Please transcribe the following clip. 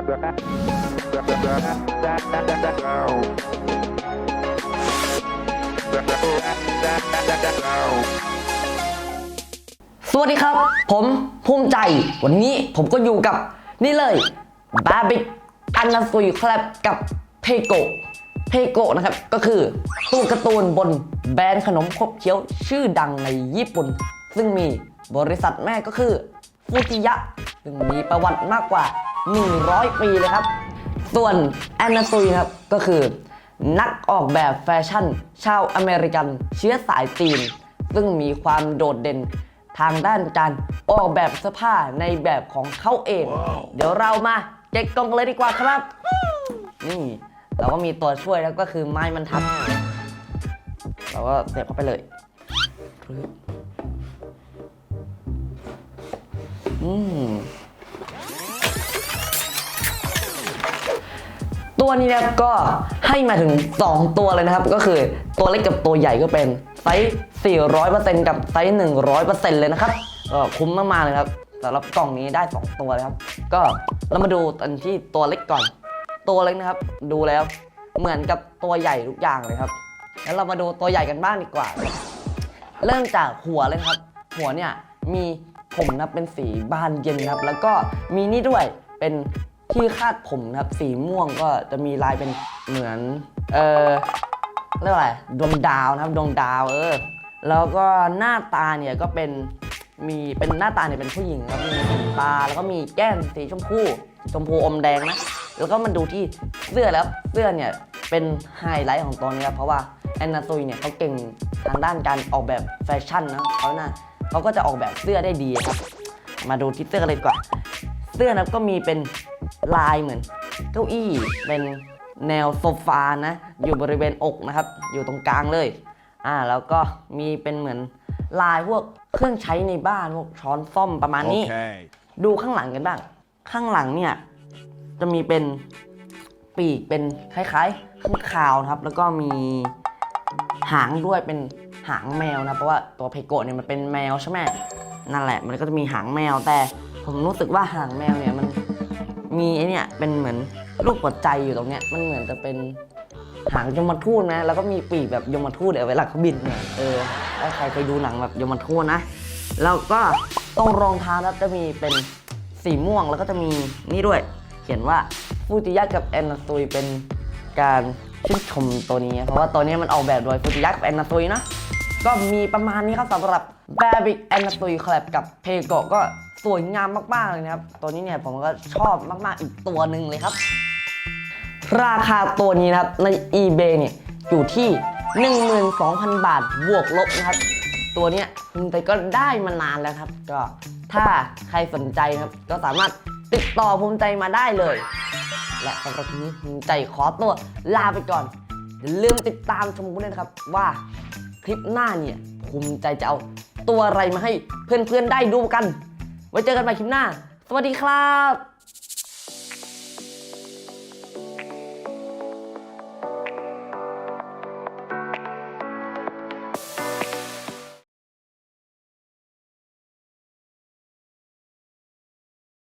สวัสดีครับ ผมภูมิใจ วันนี้ผมก็อยู่กับนี่เลยบาบิกอันนาซุยคลับกับเพโกเพโกนะครับ ก็คือตัวการ์ตูนบนแบรนด์ขนมขบเคี้ยวชื่อดังในญี่ปุ่น ซึ่งมีบริษัทแม่ก็คือฟูจิยะ ซึ่งมีประวัติมากกว่า 100 ปีเลยครับ ส่วนแอนนาซุยนะครับก็คือนักออกแบบแฟชั่น ชาวอเมริกันเชื้อสายจีน ซึ่งมีความโดดเด่นทางด้านการออกแบบเสื้อผ้าในแบบของเขาเองเดี๋ยวเรามาเก็กกล่องกันเลยดีกว่าครับ นี่เราก็มีตัวช่วยแล้วก็คือไม้บรรทัดเราก็เสียบเข้าไปเลยปึ๊บอืม ตัวนี้นะครับก็ให้มาถึง 2 ตัวเลยนะครับ ก็คือตัวเล็กกับตัวใหญ่ก็เป็นไซส์400%กับไซส์100%เลยนะครับก็คุ้มมากๆเลยครับสำหรับกล่องนี้ได้ 2 ตัวเลยครับ ก็เรามาดูอันที่ตัวเล็กก่อน ตัวเล็กนะครับ ดูแล้วเหมือนกับตัวใหญ่ทุกอย่างเลยครับแล้วเรามาดูตัวใหญ่กันบ้างดีกว่า เริ่มจากหัวเลยครับ หัวเนี่ยมีผมนะเป็นสีบานเย็นครับ แล้วก็มีนี่ด้วยเป็น ที่คาดผมนะครับสีม่วงก็จะมีลายเป็นเหมือน เออเรียกว่าอะไรดวงดาวนะครับดวงดาวเออแล้วก็หน้าตาเนี่ยก็เป็นมีเป็นหน้าตาเนี่ยเป็นผู้หญิงครับมีตาแล้วก็มีแก้มสีชมพูชมพูอมแดงนะแล้วก็มาดูที่เสื้อแล้วเสื้อเนี่ยเป็นไฮไลท์ของตัวนี้ครับเพราะว่าแอนนาตุยเนี่ยเขาเก่งทางด้านการออกแบบแฟชั่นนะเขาน่ะเขาก็จะออกแบบเสื้อได้ดีครับ มาดูที่เสื้อกันเลยดีกว่า เสื้อนะก็มีเป็น ลายเหมือนเก้าอี้เป็นแนวโซฟานะ อยู่บริเวณอกนะครับ อยู่ตรงกลางเลย อ่า แล้วก็มีเป็นเหมือนลายพวกเครื่องใช้ในบ้านพวกช้อนซ่อมประมาณนี้ Okay. ดูข้างหลังกันบ้าง ข้างหลังเนี่ย จะมีเป็นปีกเป็นคล้ายๆข้างคาวนะครับ แล้วก็มีหางด้วยเป็นหางแมวนะ เพราะว่าตัวเพโกะเนี่ยมันเป็นแมวใช่ไหมนั่นแหละ มันก็จะมีหางแมวแต่ผมรู้สึกว่าหางแมวเนี่ยมัน มีไอเนี่ยเป็นเหมือนรูปหัวใจอยู่ตรงเนี้ยมันเหมือนจะเป็นหางยมทูตนะแล้วก็มีปีกแบบยมทูตเดี๋ยวเวลาเขาบินเนี่ยเออถ้าใครเคยดูหนังแบบยมทูตนะแล้วก็ตรงรองเท้านะครับจะมีเป็นสีม่วงแล้วก็จะมีนี่ด้วย เขียนว่าฟูจิยะกับแอนนาซุยเป็นการชื่นชมตัวนี้ เพราะว่าตัวนี้มันออกแบบโดยฟูจิยะกับแอนนาซุยนะ ก็มีประมาณนี้ครับสำหรับแบบิกแอนนาซุยคอลแลบกับเพโกก็สวยงามมาก ๆ เลยนะครับ ตัวนี้เนี่ยผมก็ชอบมาก ๆ อีกตัวหนึ่งเลยครับ ราคาตัวนี้นะครับ ใน eBay เนี่ย อยู่ที่ 12,000 บาทบวกลบนะครับ ตัวเนี้ยคุณใจก็ได้มานานแล้วครับ ก็ถ้าใครสนใจครับ ก็สามารถติดต่อภูมิใจมาได้เลย และสำหรับนี้ภูมิใจขอตัวลาไปก่อนอย่าลืมติดตามชมกันด้วยนะครับว่า คลิปหน้าเนี่ยภูมิใจจะเอาตัวอะไรมาให้เพื่อนๆได้ดูกัน ไว้เจอกันใหม่คลิปหน้า สวัสดีครับ